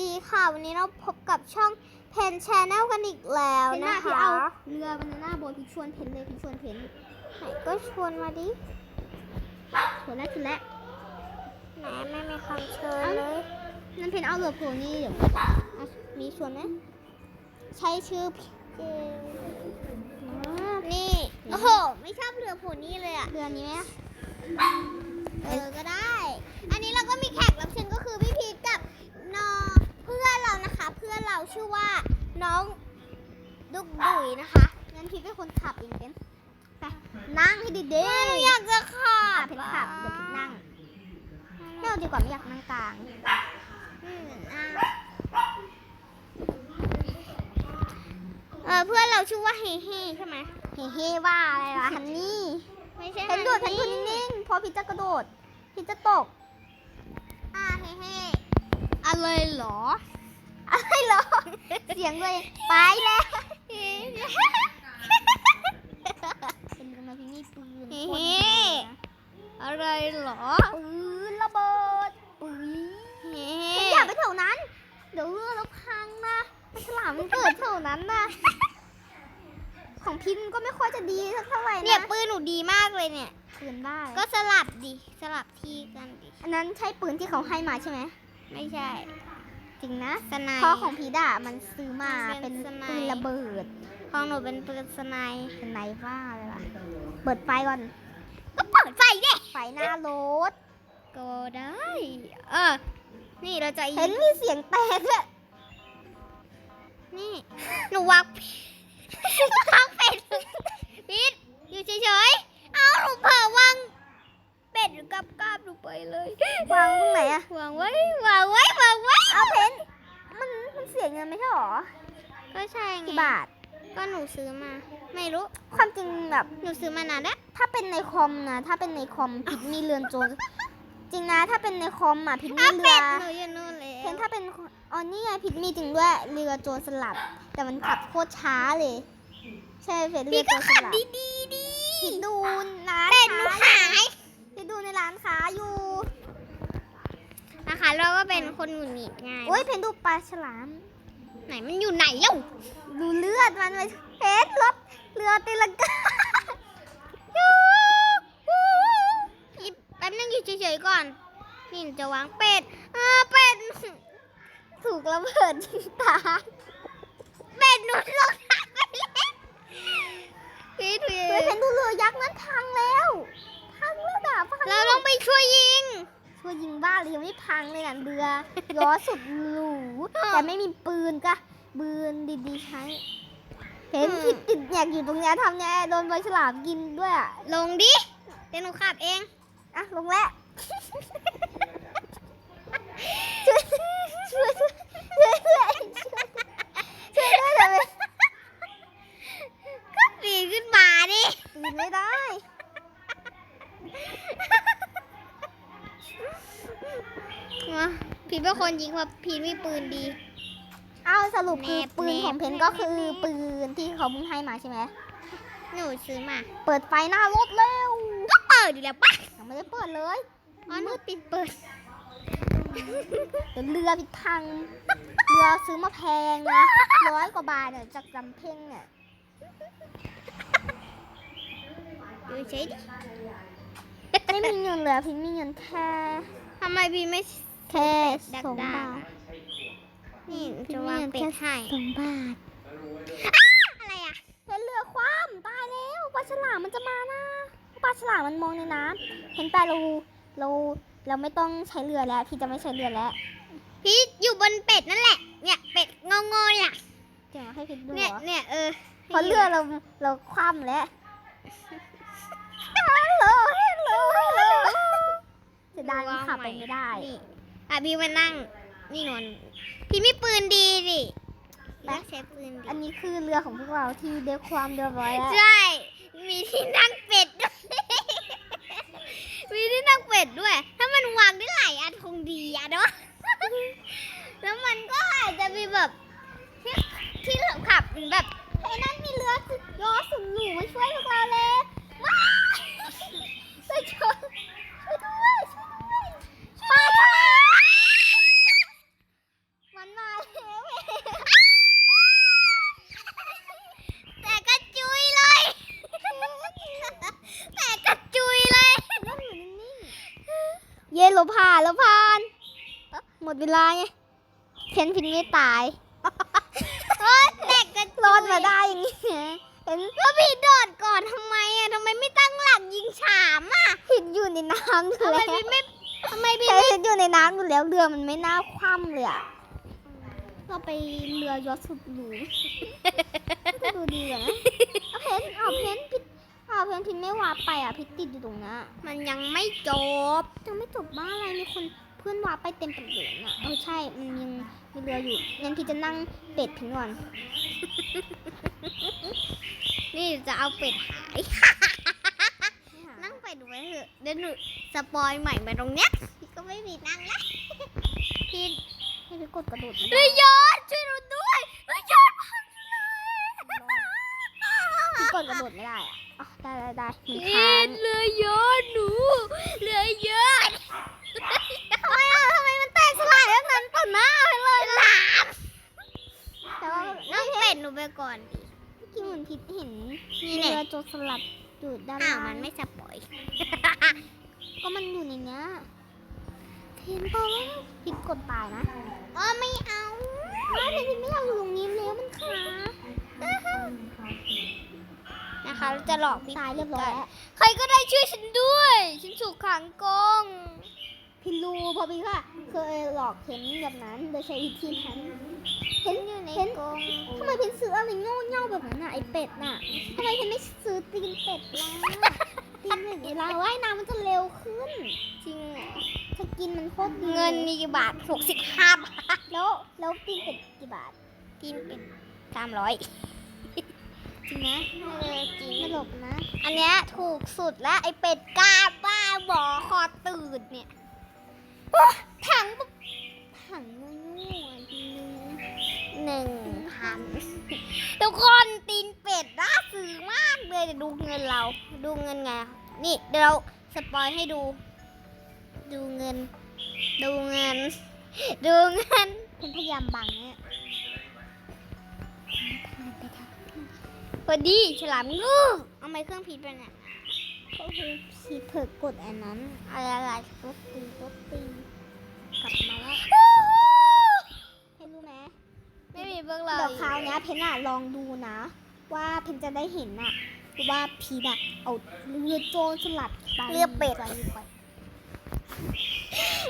ดีค่ะ วันนี้เราพบกับช่องเพนชแนลกันอีกแล้วเพนนะน่าพี่คะเอาเรือบานาน่าโบนพี่ชวนเพนเลยพี่ชวนเพนไหนก็ชวนมาดิชวนน่าคิดแล้วแหมไม่มีคำเชิญเลยนั่นเพนเอาเรือโพนี่เดี๋ยวอะมีชวนไหมใช้ชื่อพี่เจนี่โอ้โหไม่ชอบเรือโพนี่เลยอะเรือนี้ไหมเออก็ได้ อันนี้เราก็มีแขกรับเชิญก็คือพี่พีทกับน้องเพื่อนเรานะคะ เพื่อนเราชื่อว่าน้องดุกดุยนะคะงั้นพี่เป็นคนขับเองเป็นไปนั่งให้ดีเออหนูอยากจะขัๆอะบเพนขับเดี๋ยวเพนนั่งไม่เอาดีกว่าไม่อยากนั่งกลางอืมอะเออเพื่อนเราชื่อว่าเฮเฮใช่ไหมเฮ้เฮ้ว่าอะไรล่ะฮันนี่ไม่ใช่เพนดูดเพนดูดนิ่งๆเพอพี่จะกระโดดพี่จะตกอ่าเฮเฮอะไรเหรออะ ไรเหรอเสียงเลยไปแล้วเป็นทำไมพี่มีปืนเฮเฮอะไรเหรอปืนระเบิดปืนเฮฉันอย่าไปแถวนั้น เดี๋ยวเรือเราพังนะฉลามมันเกิดแถวนั้นนะของพินก็ไม่ค่อยจะดีสักเท่าไหร่นะเนี่ยปืนหนูดีมากเลยเนี่ยปืนได้ก็สลับดิสลับที่กันดิอันนั้นใช่ปืนที่เขาให้มาใช่ไหมไม่ใช่ จริงนะสไนเพราะของพีดอะมันซื้อมามันเป็เป็นนสไนปืนระเบิดของหนูเป็นปืนสไนเป็นไรบ้าเลยล่ะเปิดไฟก่อน ก็เปิดไฟดิไฟหน้ารถก็ได้ เออ นี่เราจะเห็นมีเสียงแตกด้วยนี่ หนูวางวางเป็ดปิดอยู่เฉยๆ เอาหนูเผลอวางเป็ดกับกาบหนู ไปเลยวางตรงไหนอะวางไว้วางไว้วางไว้ เอาเพนมันมันเสียเงินไม่ใช่หรอก็ใช่ไงกี่บาท ก็หนูซื้อมา ไม่รู้ ความจริงแบบหนูซื้อมานานแล้ว ถ้าเป็นในคอมนะ ถ้าเป็นในคอมพิดมีเรือนโจรจริงนะถ้าเป็นในคอมอะพิดมีอ้าวเรืเป็อดหนูอยู่นู่นเลยเพนถ้าเป็นอ๋อนี่ไงพิดมีจริงด้วยเรือโจรสลัดแต่มันขับโคตรช้าเลย ใช่เพนเรืพี่อโจก็รสขับลัดดีดีๆดี พิดดูร้านเป็ดหนูค้าหาย พิดดูในร้านค้าอยู่นะคะเราก็เป็นคนหงุดหงิดง่ายโอ้ยเพนดูปลาฉลาม ไหนมันอยู่ไหนเล่าดูเลือดมันไปเพนรถเรือตีลังกาพี่แป๊บนึงอยู่เฉยๆก่อน นี่หนูจะวางเป็ดเออเป็ดถูกระเบิดยิงตายเป็ดหนูลงน้ำไปแล้วพี่ถือเฮ้ยเพนดูเรือยักษ์นั้นพังแล้วพัง แล้วด่าพังเราต้องไปช่วยยิง ช่วยยิงบ้าเลยยังไม่พังเลยนะเรือล้อสุดหรูแต่ไม่มีปืนก็ปืนดีๆใช้เห็นอืมที่ติดแยกอยู่ตรงเนี้ยทำไงโดนใบฉลามกินด้วยอะลงดิเดี๋ยวหนูขับเองอะลงแล้วช่วยช่วยช่วยช่วยช่วยช่วยด้วยเลยก็ปีนขึ้นมาดิปีนไม่ได้ มาพี่เป็นคนยิงเพราะพี่มีปืนดี เอาสรุปคือแนบปืนของแนบเพนก็แนบคือแนบปืนที่เขาเพิ่งให้มาใช่ไหมหนูซื้อมา เปิดไฟหน้ารถเร็วก็เปิดอยู่แล้วปะยังไม่ได้เปิดเลยอ๋อหนูปิดเปิดเดี๋ยวเรือพิดพังเรือซื้อมาแพงนะร้อยกว่าบาทเนี่ยจากจำเพ่งเนี่ยอยู่เฉยดิไม่มีเงินเลยพิงมีเงินแค่ทำไมพี่ไม่ แค่ดักสองดาบาท นี่หนูจะวางเป็ดให้สองบาท อะไรอะเห็นเรือคว่ำตายแล้วปลาฉลามมันจะมานะปลาฉลามมันมองในน้ำเห็นปลาเราเราเราไม่ต้องใช้เรือแล้ว พี่จะไม่ใช้เรือแล้ว พี่อยู่บนเป็ดนั่นแหละ เนี่ยเป็ดงงๆเนี่ยเดี๋ยวให้พี่ดูเนี่ยเหรอเนี่ยเออเพราะเรือเราเราคว่ำแล้วฮัลโหลฮัลโหลฮัลโหลจะได้มันขับไปไม่ได้นี่ อะพี่มานั่ง นี่นอน พี่มีปืนดีดิพี่ต้องใช้ปืนดีอันนี้คือเรือของพวกเราที่ได้ความเรียบร้อยแล้ว ใช่ มีที่นั่งเป็ดด้วย มีที่นั่งเป็ดด้วย ถ้ามันวางได้หลายอันคงดีอะเนาะ แล้วมันก็อาจจะมีแบบที่ที่ขับแบบไอ้นั่นมีเรือสุดยอดสุดหรูมาช่วยพวกเราเลยว้าวช่วยช่วยช่วยด้วยช่วยด้วยปลาฉลามมัน มดเวลาไงเคนพินไม่ตายเฮ้ยแตกกันรอดมาได้อย่างนี้เห็นแล้วพี่โดดก่อนทำไมอะทำไมไม่ตั้งหลักยิงฉามอะผิดอยู่ในน้ำอยู่ทำไมแล้วพี่ไม่ทำไมพี่แต่ไม่ผิดอยู่ในน้ำอยู่แล้วเรือมันไม่น่าคว่ำเลยอะเราไปเรือยอชต์สุดหรูจะดูดีกว่านะเอาเพนเอาเพนพิดเอาเพนพินไม่วาร์ปไปอะพิดติดอยู่ตรงนั้นอะมันยังไม่จบ ยังไม่จบบ้านอะไรมีคนเพื่อนวาร์ปไปเต็มไปหมดเลยอะเออใช่ มันยังมีเรืออยู่งั้นพี่จะนั่งเป็ดพิงก่อน นี่จะเอาเป็ดหาย นั่งเป็ดไว้เถอะเดี๋ยวหนูสปอยใหม่มาตรงเนี้ยพี่ก็ไม่มีนั่งแล้วพี่ให้พี่กดกระโดดไม่เฮ้ได้ยยอดช่วยเราด้วยเฮ้ยยอดพังเลยพี่กดกระโดดไม่ได้อะอ๋อ ได้ได้ได้มีเอ็ค้างนเรือยอดหนูเรือยอดทำไมอะทำไมมันแตกสลายแบบนั้นต่อหน้าไปเลยหลามแต่ว่านั่งเป็ดหนูไปก่อนดิเมื่อกี้เหมือนพิดเห็นนี่เรืแน่อโจรสลัดอยู่ด้านอ้าล่าวงมันไม่สปอยก็มันอยู่ในเนี้ยเห็นปะว่าพิดกดตายนะอ๋อไม่เอาไม่พิดไม่อยากอยู่ตรงนี้แล้วมันขา นะคะเราจะหลอกพี่ตายเรียบร้อยแล้วใครก็ได้ช่วยฉันด้วย ฉันถูกขังกรงพี่รู้เพอพี่ค่ะเคยหลอกเห็นแบบนั้นโดยใช้วิธีนั้นเห็นอยู่ในเห็นกรงทำไมเพนซื้ออะไรโง่เง่าแบบนั้นน่ะไอเป็ดน่ะทำไมเพนไม่ซื้อตีนเป็ดล่ะตีนเป็ดเวลาว่ายน้ำมันจะเร็วขึ้น จริงเหรอถ้ากินมันโคตรดีเงินมีกี่บาทหกสิบห้าบาทแล้วแล้วตีนเป็ดกี่บาทกินเป็นสามร้อย จริงนะเออจริงตลกนะ อันเนี้ยถูกสุดแล้วไอเป็ดกาบ้าบอคอตื่นเนี่ยถังปุ๊บถังโง่ๆอะทีนึงหนึ่งพันทุกคนตีนเป็ดน่าซื้อมากเลยเดี๋ยวดูเงินเรา ดูเงินไง นี่เดี๋ยวเราสปอยให้ดู ดูเงิน ดูเงิน ดูเงินเพนพยายามบังเนี่ย พอดีฉลามงูเอาไม้เครื่องพิษไปเนี่ยก็คือพีเพิกกดอันนั้นอะไรอะไรรถตีรถตีกลับมาแล้วเพนรู้ไหมไม่มีเบื้องหลังเดี๋ยวคราวเนี้ยเพนอะลองดูนะ ว่าเพนจะได้เห็นอะว่าพีดอะเอาเรือโจรสลัดไปเรือเป็ดไปไป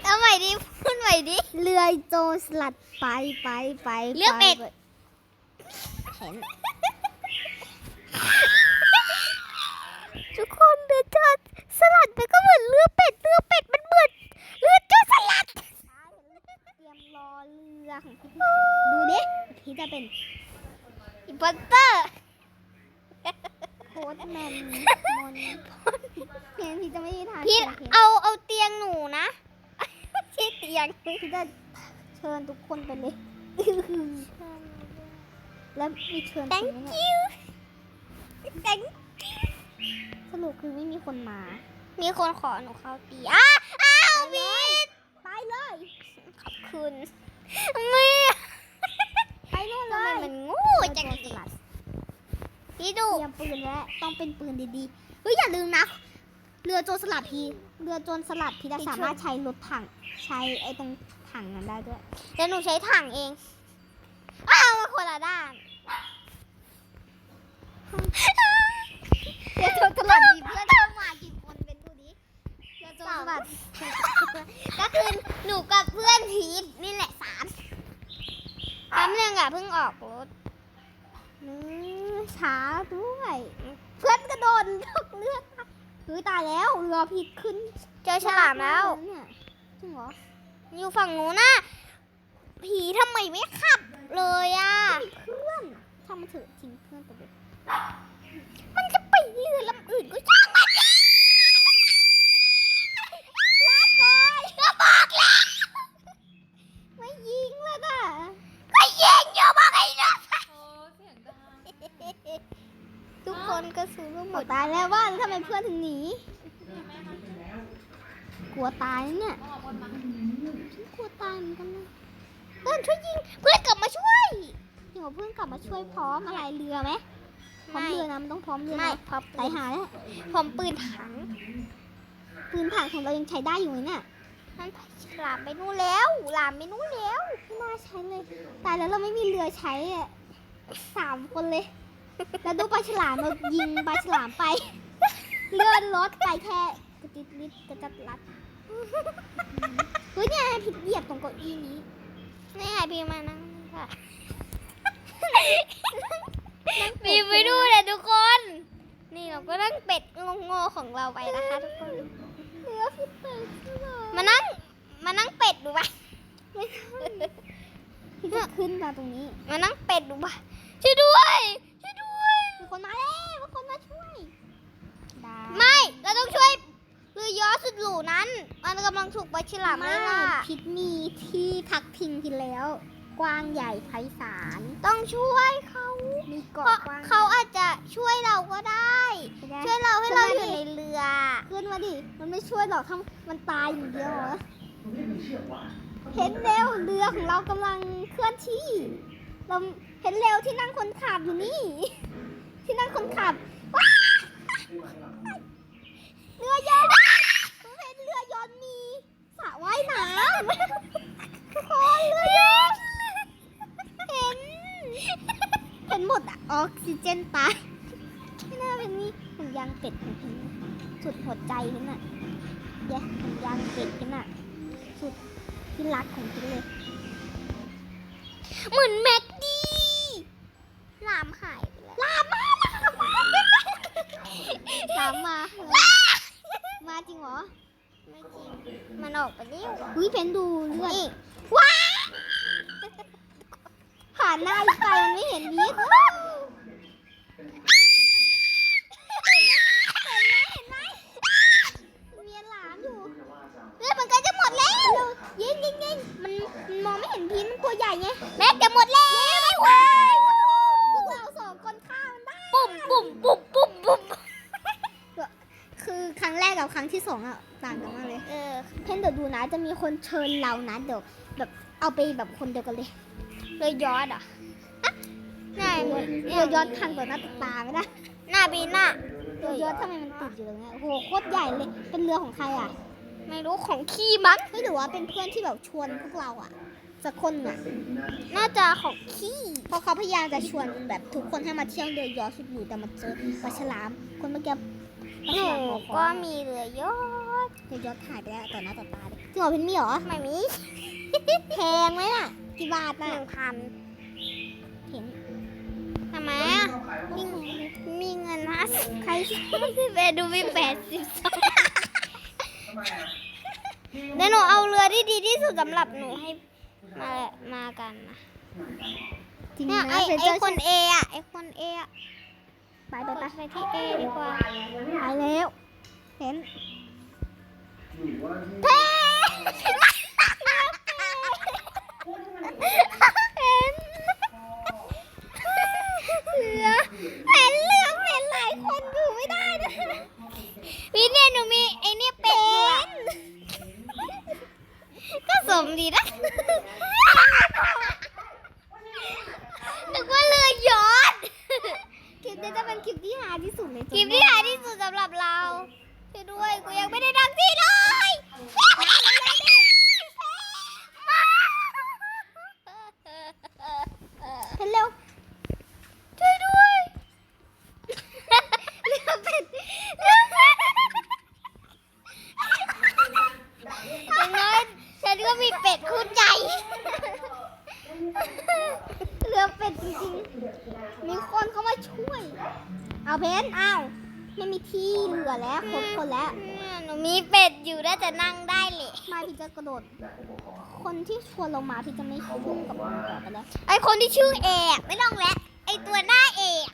เอาใหม่ดิพูดใหม่ดิเรือโจรสลัดไปไปไปเรือเป็ดไปเห็น ทุกคนเรือโจรสลัดไปก็เหมือนเรือเป็ดเรือเป็ดมันเหมือนเรือโจรสลัดเตรียมรอเรือของพี่ดูดิพี่จะเป็นอิมพอร์เตอร์โค้ดแมนมนเพียงพี่จะไม่ได้ทานพี่เพียงเอาเอาเตียงหนูนะไม่ใช่เตียงพี่จะเชิญทุกคนไปเลยแล้วมีเชิญ thank คนไหม เนี่ย you thank สรุปคือไม่มีคนมา มีคนขอหนูเข้าตีอ้าอ้าวพีทไปเลย ขอบคุณไม่ไปโน่นเลทำไมยมันงูเรือจังโจรสลัดพี่ดู เตรียมปืนแล้วต้องเป็นปืนดีๆเฮ้ยอย่าลืมนะ เรือโจรสลัดพีเรือโจรสลัดพีจะสามารถใช้รถถังใช้ไอ้ตรงถังนั้นได้ด้วยเดี๋ยวหนูใช้ถังเอง อ้าวมาคนละด้าน เรือโจรสลัดมีเพื่อนเข้ามากี่คนเป็นดูดิเรือโจรสลัดก็คือหนูกับเพื่อนพีทนี่แหละสามแป๊บนึงอะเพิ่งออกรถช้าด้วย เพื่อนกระโดดตกเรือเฮ้ยตายแล้วรอผิดขึ้น เจอฉลามแล้วเนี่ยจริงเหรออยู่ฝั่งนู้นน่ะผีทำไมไม่ขับเลยอะเพื่อนช่างมันเถอะทิ้งเพื่อนไปเลย มันจะไปเรือลำอื่นก็ช่างมันดิลาก่อนก็บอกแล้ว ไม่ยิงเลยน่ะก็ยิงอยู่บอกให้นะทุกคนก็ซื้อหมดตายแล้วว่าทำไมเพื่อนถึงหนี กลัวตายเนี่ยฉันกลัวตายเหมือนกันนะเพื่อนช่วยยิง เพื่อนกลับมาช่วยจริงเหรอเพื่อนกลับมาช่วยพร้อมอะไรเรือไหม พร้อมไม่เรือนะมันต้องพร้อมเรือไม่นะพอตายหาแล้วผมปืนถัง ปืนถังของเรายังใช้ได้อยู่ไหมเนี่ยมันฉลามไปนู่นแล้วหลามไปนู่นแล้วไม่น่าใช้เลยตายแล้วเราไม่มีเรือใช้อะสามคนเลย แล้วดูปลาฉลามเรายิงปลาฉลามไป เลื่อนรถไปแค่กระติดลิดกระจัดรัดเฮ้ยเนี่ยผิดเหยียบตรงเก้าอี้นี้นี่ไงพี่มานั่งค่ะ พี่ไปดูเลยทุกคน นี่เราก็นั่งเป็ดงงๆของเราไปนะคะทุกคนเรือผิดเป็ดเหรอมานั่งมานั่งเป็ดดูปะพี่จะขึ้นมาตรงนี้ มานั่งเป็ดดูปะช่วยด้วยช่วยด้วยมีคนมาแล้วมีคนมาช่วยได้ไม่เราต้องช่วยเรือยอชต์สุดหรูนั้น มันกำลังถูกปลาฉลามไม่ไล่ล่าพิษมีที่พักพิงที่แล้ว กว้างใหญ่ไพศาลต้องช่วยเขา มีเพเกาะราะกว้างเขาอาจจะช่วยเราก็ได้ ไม่ได้ช่วยเราให้เราอยู่ในเรือ ขึ้นมาดิ มันไม่ช่วยหรอกถ้ามันตายอย่างเดียวเหรอเห็นเร็วเรือของเรากำลังเคลื่อนที่ เราเห็นเร็วที่นั่งคนขับอยู่นี่ ที่นั่งคนขับว้า สุดหัวใจพิงอะแย่ห่วงยางเป็ดพิงอะสุดที่รักของพิงเลย เหมือนแม็กดี้ลามหายไปแล้วลามมาลามมาลามมา มาจริงเหรอ ไม่จริง มันออกไปแล้วอุ้ยเพนดูเลือดนี่ว้าผ่านหน้าอีกไปมันไม่เห็นนิดมีหลามอยู่ เลือดมันใกล้จะหมดแล้ว ยิงยิงยิงมันมันมองไม่เห็นพินมันตัวให ญ่ไงแม็กจะหมดแล้วว้ายพวกเราสองคนฆ่ามันได้ปุ่มปุ่มปุ่มปุ่มปุ่มคือครั้งแรกกับครั้งที่สองอะต่างกันมากเลยเออเพนเดี๋ยวดูนะจะมีคนเชิญเรานะเดี๋ยวแบบเอาไปแบบคนเดียวกันเลยเลยยอดอะไหนเรือย้อนคันต่อหน้าต่อตาไม่ได้หน้าบีน่ะเรือย้อนทำไมมันติดอยู่ตรงเนี้ยโอ้โหโคตรใหญ่เลยเป็นเรือของใครอะ ไม่รู้ของขี้มั้งไม่หรือว่าเป็นเพื่อนที่แบบชวนพวกเราอะ สักคนอะน่าจะของขี้เพราะเขาพยายามจะชวนแบบทุกคนให้มาเที่ยวเรือยอชต์สุดอยู่แต่มาเจอปลาฉลาม คนเมื่อกี้ปลาหฉนูลามหัวก็ก็มีเรือยอดเรือยอชต์หายไปแล้วต่อหน้าต่อตาเลยจริงเหรอเพนมีเหรอไม่มีแพงไหมน่ะกี่บาทหน่ะนึ่งพันเห็นทำไมอะมีมีเงินห้าสิบใครสิบเอ็ดดูมีแปดสิบสองเดี๋ยวหนูเอาเรือที่ดีที่สุดสำหรับหนูให้ มามากันนะจริงเนี่ยนะไอเพนไอเจอคนเออะไอคนเออะไปไปไปไปที่เอดีกว่าไปแล้วเห็นเพ่เห็นเรือเห็นเรือเห็นหลายคนอยู่ไม่ได้นะพี่เนี่ยหนูมีไอเนี่ยเป็ดอยู่อะก็ สมดีนะ นึกว่าเรือยอดคลิปนี้จะเป็นคลิปที่หาที่สุดในคลิปที่หายที่สุดสำหรับเราช่วยด้วย กูยังไม่ได้ดังที่เลย เห็นเร็ว ช่วยด้วยเรือเป็ดเรือเป็ดอย่างน้อยฉันก็มีเป็ดคู่ใจ เรือเป็ดจริงๆ มีคนเข้ามาช่วย เอาเพนเอาไม่มีที่เหลือแล้วครบคนแล้ว เนี่ยหนูมีเป็ดอยู่ได้แต่นั่งได้เลย มาพี่จะกระโดด คน ที่ชวนลงมาพี่จะไม่ยุ่งกับมันต่อไปแล้วไอคนที่ชื่อเอะไม่ต้องแล้วไอตัวหน้าเอะ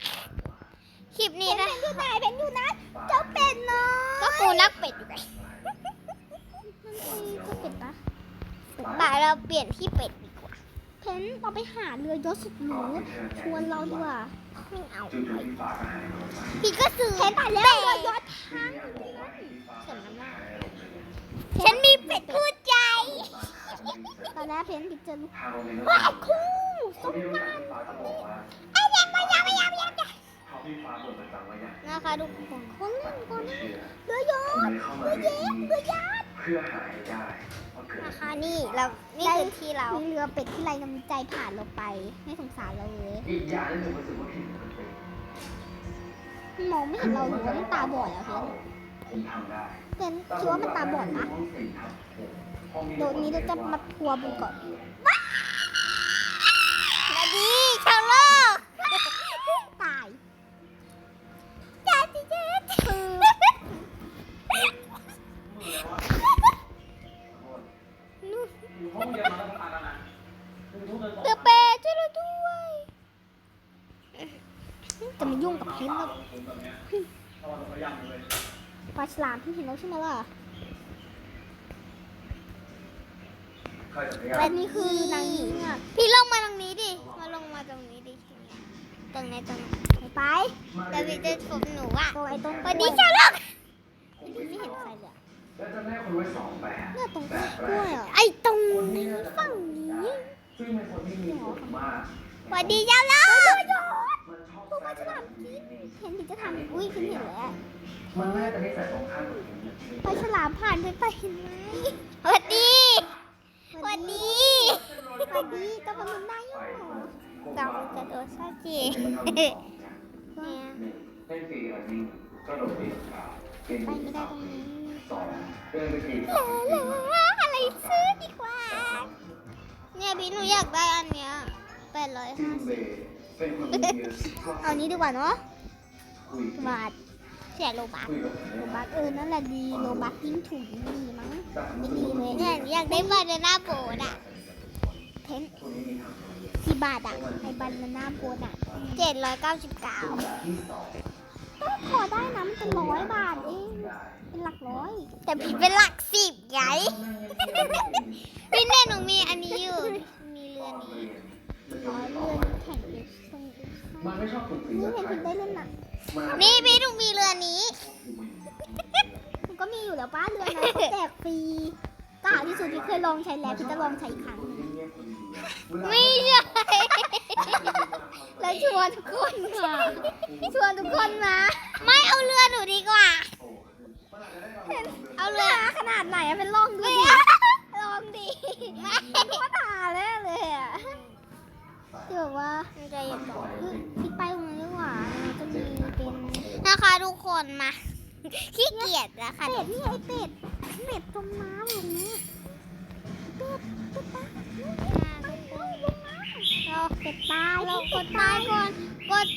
คลิปนี้เพนนะอยู่ไหนเพนอยู่นะเจ้าเป็ดน้อยก็กูนักเป็ดอยู่ไงมันคือเจ้าเป็ดนะเป็ดบ่ายเราเปลี่ยนที่เป็ดดีกว่า เพนเราไปหาเรือยศสุดหรูชวนเราดีกว่าไม่เอาพี่ก็ซื้อเพนไปแล้วเรือยศพังสมน้ำหน้าฉันมีเป็ดคู่ใจ ตอนแรกเพนพี่จะรู้ว้าวคู่สมน้ำไอ้ยักษ์ไอ้ยักษ์ไอ้ยักษ์ไอ้ยักษ์นะคะทุกคนคนเล่นก่อนนเรือยศเรือยศเรือยศพื่อหาให้ได้ว่าเกิดนะคะนี่เรานี่คือที่เราเรือเป็ดที่ไรน้ำใจผ่านเราไป ไม่สงสารเราเลยอีกอย่างที่ผมรู้สึกว่าผิดปกติมันมองไม่เห็นเราหรือว่ามันตาบอดเหรอเพนผมทำได้นคิดว่ามันตาบอดนะ ห้องสี่ทับหกห้องโดดนี้เราจะมาทัวร์บุก่อนและดีชาวโลก ตายจ้าจีเจ๊คือห้องเดียวมาตั้งนานแล้วนะคุณทุกคนบอกเรือเป็ดช่วยเราด้วยจะมายุ่งกับเพนเราผมแบบเนี้ยตอนเรายังเลยปลาฉลามที่เห็นแล้วใช่ไหมล่ะ เคยจะพยายาและมนี่คือนางเงือกพี่ลงมาตรงนี้ดิ มาลงมาตรงนี้ดิ ตรงนี้ตรงนี้ไปแต่พี่จะชมหนูอะตรงไอ้ตรงสวัสดีชาวโลกไม่เห็นใครเลยอะแล้วจะแม่คนไว้สองแบบเนี่ยตรงแบบแรกล้วยกอะไอ้ตรงคนนี้นี้น่าจะฝั่งนี้ซึ่งเป็นคนที่มีสูงมากสวัสดีชาวโลกมันชอบตัวปลาฉลามกินเห็นถึงจะทำอุ้ยคินเห็นแล้วมันน่าจะได้ใส่ตรงข้ามกับผมปลาฉลามผ่านไปไปเห็นไหมสวัสดีสวัสดี สวัสดีตะวันมันได้ยัง ดาวกระโดดซาจีมันทำเนี่ยเล่นฟรีรันนิ่งก็โดดตีลังกาเกมไปไม่ได้ตรงนี้สองเดินไปตีเหลือเหลืออะไรซื้อดีกว่า เนี่ยพี่หนูอยากได้อันเนี้ยแปดร้อยจิห้านเบสิบเป็นคนมีเยอะเอานี้ดีกว่าเนาะคุยบาทเสียโลบาทคุยกับผมโลบักเออ นั่นแหละดี โลบักยิ่งถูกยิ่งดีมั้งไม่ดีเลยเนี่ยอยากได้บานาน่าโบดอะเพนคนนี้มีทาง กี่บาทอะไอ้บันนาน่าโบนอะเจ็ดร้อยเก้าสิบเก้าส่วนแบบที่สองก็พอได้นะมันเป็นร้อยบาทเองเป็นหลักร้อย แต่พี่เป็นหลักสิบไงพี่เนี่ยหนูมีอันนี้อยู่ มีเรือนี้อ๋อเรือแข่งเอฟซงเอฟมันไม่ชอบฝึกฝีนี่มือเพนใครถึงได้เล่นน่ะนี่พี่หนูมีเรือนี้มันก็มีอยู่แล้วป้าเรือนะเขาแจกฟรีก็หาที่สุดที่เคยลองใช้แล้วพี่จะลองใช้อีกครั้ง ไม่ใช่แล้วชวนทุกคนมาชวนทุกคนมา ไม่เอาเรือหนูดีกว่า เอาเรือขนาดไหนอะเป็นลองดูดิลองดิไม่ก็ตาแล้วเลยอะที่แบบว่าไม่ใจเย็นก่อนเฮ้ยพี่ไปตรงนั้นดีกว่ามันจะมีเป็นนะคะทุกคนมาขี้เกียจนะคะเป็ดนี่ไอเป็ดเป็ดตรงน้ำอย่างนี้เป็ดเป็ดตา ยเราเป็ดตายเรากดตายก่อนกด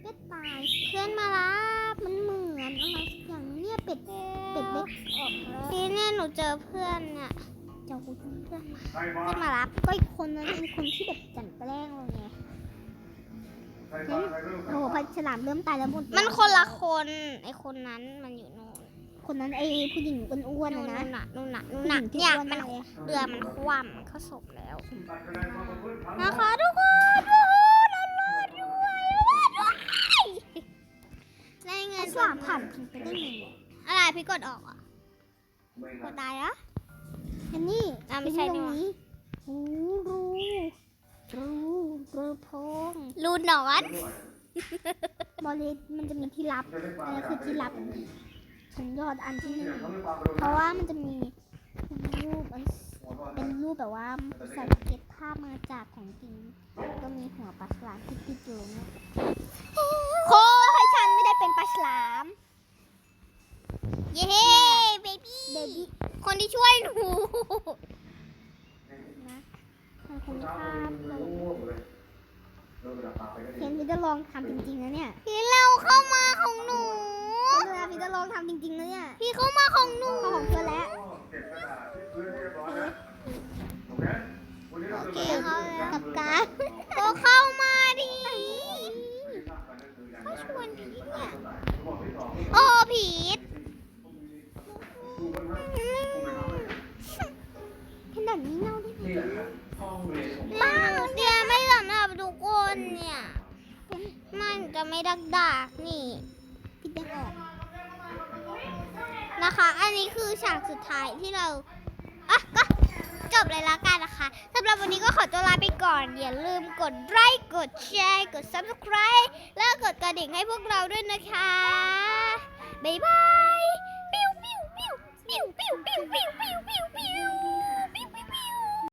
เป็ดตายเพื่อนมารับมันเหมือนอะไรสักอย่างเนี่ยเป็ดเป็ดเล็กออกแล้วพี่เนี่ยหนูเจอเพื่อนเนี่ยเจ้าคุณเพื่อนใครมาเพื่อนมารับก็อีกคนนั้นเป็นคนที่แบบจันแกล้งเราไงใครมาใครเริ่มโอ้โหพอฉลามเริ่มตายแล้วหมดมันคนละคนไอคนนั้นมันอยู่นู่น คนนั้นไอ้ผู้หญิงอ้วนนู่ๆนนะนะน่ะนู่นน่ะนู่ผู้นหน่ะญิงที่เนี่ยอ้วนมันอะไรอะเรือมันคว่ำมันเข้าศพแล้วตัดคะแนนความประพฤติทั้งหมดนะคะทุกคนโอ้โหเรารอดด้วยรอดด้วยได้เงิไอ้นฉลามผ่านทิ้งไปได้ไงเนี่ยอะไรพี่กดออกอะไม่กนัดบตายอะ อันนี้อะไม่ใช่ตรนี่งหว่านี้โอ้รูรูรูโพงรูนหนอน บอลเลนมันจะมีที่ลับอันนี้คือที่ลับ ชั้นยอดอันที่หนึ่งเพราะว่ามันจะมีรูปอันเป็นรูปแบบว่าสัตว์เก็บภาพมาจากของจริงก็มีหัวปลาฉลามที่ติดอยู่เนี่ยโค้ให้ฉันไม่ได้เป็นปลาฉลาม เย้เบบี้เบบี้คนที่ช่วยหนูนะมันคงฆ่าเราเริ่มระดับตาไปก็เคนดีพี่จะลองทำจริงๆนะเนี่ยพี่เราเข้ามาของหนู เวลาพี่จะลองทำจริงๆนะเนี่ยพี่เข้ามาของหนูเข้าของเพื่อนแล้วเก็บกระดาษที่พื้นเรียบร้อยนะโอเควันนี้เราจะโอเคเข้าแล้วกับการก็เข้ามาดิเขาชวนพี่อะโอ้ผีดขนาดนี้เน่าได้ไหมนี่แหละครับห้องเรียนของบ้าเดียไม่สำหรับทุกคนเนี่ย มันจะไม่ดักดักๆนี่ นะคะ อันนี้คือฉากสุดท้ายที่เราอะก็จบเลยละกันนะคะสำหรับวันนี้ก็ขอตัวลาไปก่อน อย่าลืมกดไลค์กดแชร์กด subscribe แล้วกดกระดิ่งให้พวกเราด้วยนะคะ บ๊ายบาย ปิ้วปิ้วปิ้วปิ้วปิ้วปิ้วปิ้วปิ้ว